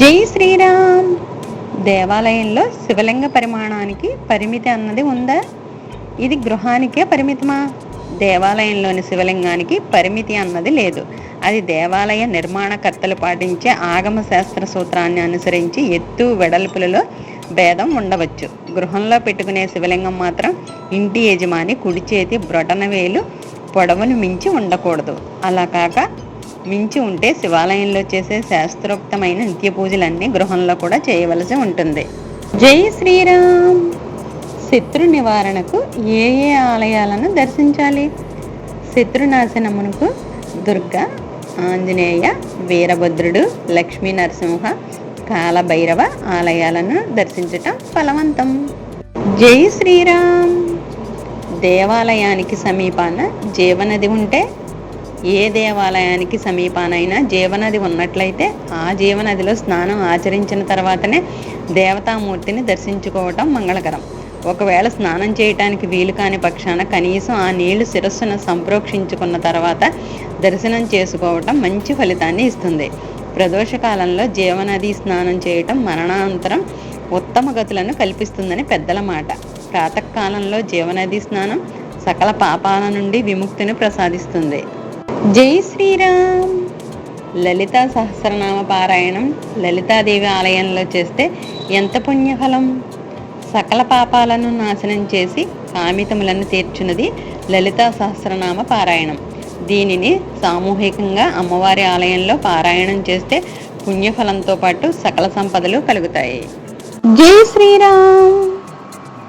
జై శ్రీరామ్. దేవాలయంలో శివలింగ పరిమాణానికి పరిమితి అన్నది ఉందా? ఇది గృహానికే పరిమితమా? దేవాలయంలోని శివలింగానికి పరిమితి అన్నది లేదు. అది దేవాలయ నిర్మాణకర్తలు పాటించే ఆగమ శాస్త్ర సూత్రాన్ని అనుసరించి ఎత్తు వెడల్పులలో భేదం ఉండవచ్చు. గృహంలో పెట్టుకునే శివలింగం మాత్రం ఇంటి యజమాని కుడి చేతి బ్రొటన వేలు పొడవును మించి ఉండకూడదు. అలా కాక మించి ఉంటే శివాలయంలో చేసే శాస్త్రోక్తమైన నిత్య పూజలన్నీ గృహంలో కూడా చేయవలసి ఉంటుంది. జై శ్రీరామ్! శత్రు నివారణకు ఏ ఏ ఆలయాలను దర్శించాలి? శత్రునాశనమునకు దుర్గ ఆంజనేయ వీరభద్రుడు లక్ష్మీ నరసింహ కాలభైరవ ఆలయాలను దర్శించటం ఫలవంతం. జై శ్రీరామ్! దేవాలయానికి సమీపాన జీవనది ఉంటే ఏ దేవాలయానికి సమీపానైనా జీవనది ఉన్నట్లయితే ఆ జీవనదిలో స్నానం ఆచరించిన తర్వాతనే దేవతామూర్తిని దర్శించుకోవటం మంగళకరం. ఒకవేళ స్నానం చేయటానికి వీలు కాని పక్షాన కనీసం ఆ నీళ్ళు శిరస్సును సంప్రోక్షించుకున్న తర్వాత దర్శనం చేసుకోవటం మంచి ఫలితాన్ని ఇస్తుంది. ప్రదోష కాలంలో జీవనది స్నానం చేయటం మరణానంతరం ఉత్తమ గతులను కల్పిస్తుందని పెద్దల మాట. ప్రాతకాలంలో జీవనది స్నానం సకల పాపాల నుండి విముక్తిని ప్రసాదిస్తుంది. జై శ్రీరామ్. లలితా సహస్రనామ పారాయణం లలితాదేవి ఆలయంలో చేస్తే ఎంత పుణ్యఫలం? సకల పాపాలను నాశనం చేసి కామితములను తీర్చున్నది లలితా సహస్రనామ పారాయణం. దీనిని సామూహికంగా అమ్మవారి ఆలయంలో పారాయణం చేస్తే పుణ్యఫలంతో పాటు సకల సంపదలు కలుగుతాయి. జై శ్రీరామ్.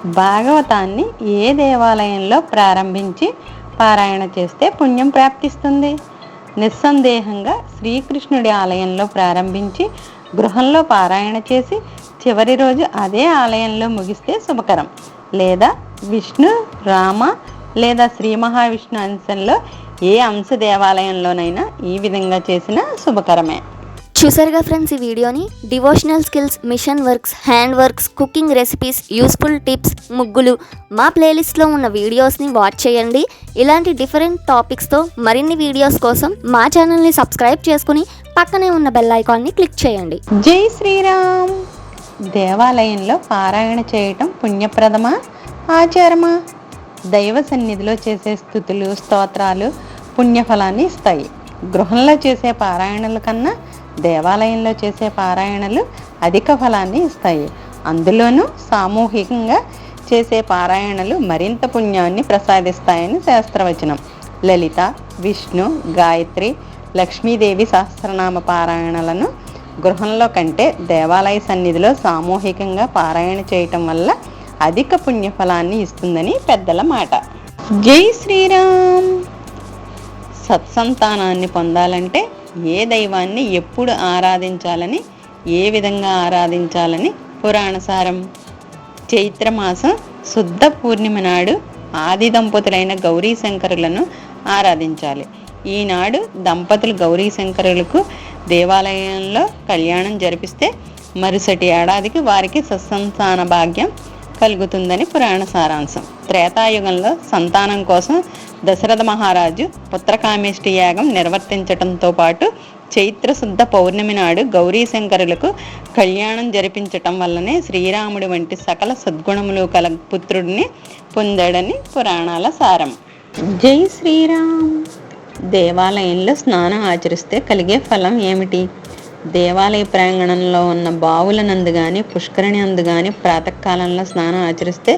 భాగవతాన్ని ఏ దేవాలయంలో ప్రారంభించి పారాయణ చేస్తే పుణ్యం ప్రాప్తిస్తుంది. నిస్సందేహంగా శ్రీకృష్ణుడి ఆలయంలో ప్రారంభించి గృహంలో పారాయణ చేసి చివరి రోజు అదే ఆలయంలో ముగిస్తే శుభకరం. లేదా విష్ణు రామ లేదా శ్రీ మహావిష్ణు అంశంలో ఏ అంశ దేవాలయంలోనైనా ఈ విధంగా చేసినా శుభకరమే. చూసారుగా ఫ్రెండ్స్ ఈ వీడియోని? Devotional skills machine works hand works cooking recipes useful tips ముగ్గులు. మా ప్లేలిస్ట్లో ఉన్న వీడియోస్ని వాచ్ చేయండి. ఇలాంటి డిఫరెంట్ టాపిక్స్తో మరిన్ని వీడియోస్ కోసం మా ఛానల్ని సబ్స్క్రైబ్ చేసుకుని పక్కనే ఉన్న బెల్ ఐకాన్ని క్లిక్ చేయండి. జై శ్రీరామ్. దేవాలయంలో పారాయణ చేయటం పుణ్యప్రదమా? ఆచారమా? దైవ సన్నిధిలో చేసే స్థుతులు స్తోత్రాలు పుణ్యఫలాన్ని ఇస్తాయి. గృహంలో చేసే పారాయణల కన్నా దేవాలయంలో చేసే పారాయణలు అధిక ఫలాన్ని ఇస్తాయి. అందులోనూ సామూహికంగా చేసే పారాయణలు మరింత పుణ్యాన్ని ప్రసాదిస్తాయని శాస్త్రవచనం. లలిత విష్ణు గాయత్రి లక్ష్మీదేవి సహస్రనామ పారాయణలను గృహంలో కంటే దేవాలయ సన్నిధిలో సామూహికంగా పారాయణ చేయటం వల్ల అధిక పుణ్యఫలాన్ని ఇస్తుందని పెద్దల మాట. జై శ్రీరామ్! సత్సంతానాన్ని పొందాలంటే ఏ దైవాన్ని ఎప్పుడు ఆరాధించాలని ఏ విధంగా ఆరాధించాలని పురాణసారం చైత్రమాసం శుద్ధ పూర్ణిమ నాడు ఆది దంపతులైన గౌరీ శంకరులను ఆరాధించాలి. ఈనాడు దంపతులు గౌరీ శంకరులకు దేవాలయంలో కళ్యాణం జరిపిస్తే మరుసటి ఏడాదికి వారికి సత్సంతాన భాగ్యం కలుగుతుందని పురాణ సారాంశం. త్రేతాయుగంలో సంతానం కోసం దశరథ మహారాజు పుత్రకామేష్టి యాగం నిర్వర్తించటంతో పాటు చైత్ర శుద్ధ పౌర్ణమి నాడు గౌరీశంకరులకు కళ్యాణం జరిపించటం వల్లనే శ్రీరాముడి వంటి సకల సద్గుణములు కల పుత్రుడిని పొందాడని పురాణాల సారం. జై శ్రీరామ్. దేవాలయంలో స్నానం ఆచరిస్తే కలిగే ఫలం ఏమిటి? దేవాలయ ప్రాంగణంలో ఉన్న బావుల నందు కానీ పుష్కరిణి అందు కానీ ప్రాతకాలంలో స్నానం ఆచరిస్తే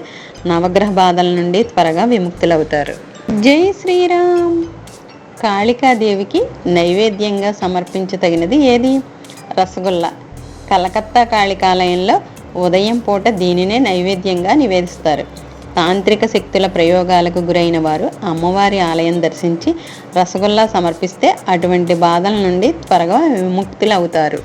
నవగ్రహ బాధల నుండి త్వరగా విముక్తులవుతారు. జై శ్రీరామ్! కాళికాదేవికి నైవేద్యంగా సమర్పించదగినది ఏది? రసగుల్లా. కలకత్తా కాళికాలయంలో ఉదయం పూట దీనినే నైవేద్యంగా నివేదిస్తారు. తాంత్రిక శక్తుల ప్రయోగాలకు గురైన వారు అమ్మవారి ఆలయం దర్శించి రసగుల్లా సమర్పిస్తే అటువంటి బాధల నుండి త్వరగా విముక్తులు అవుతారు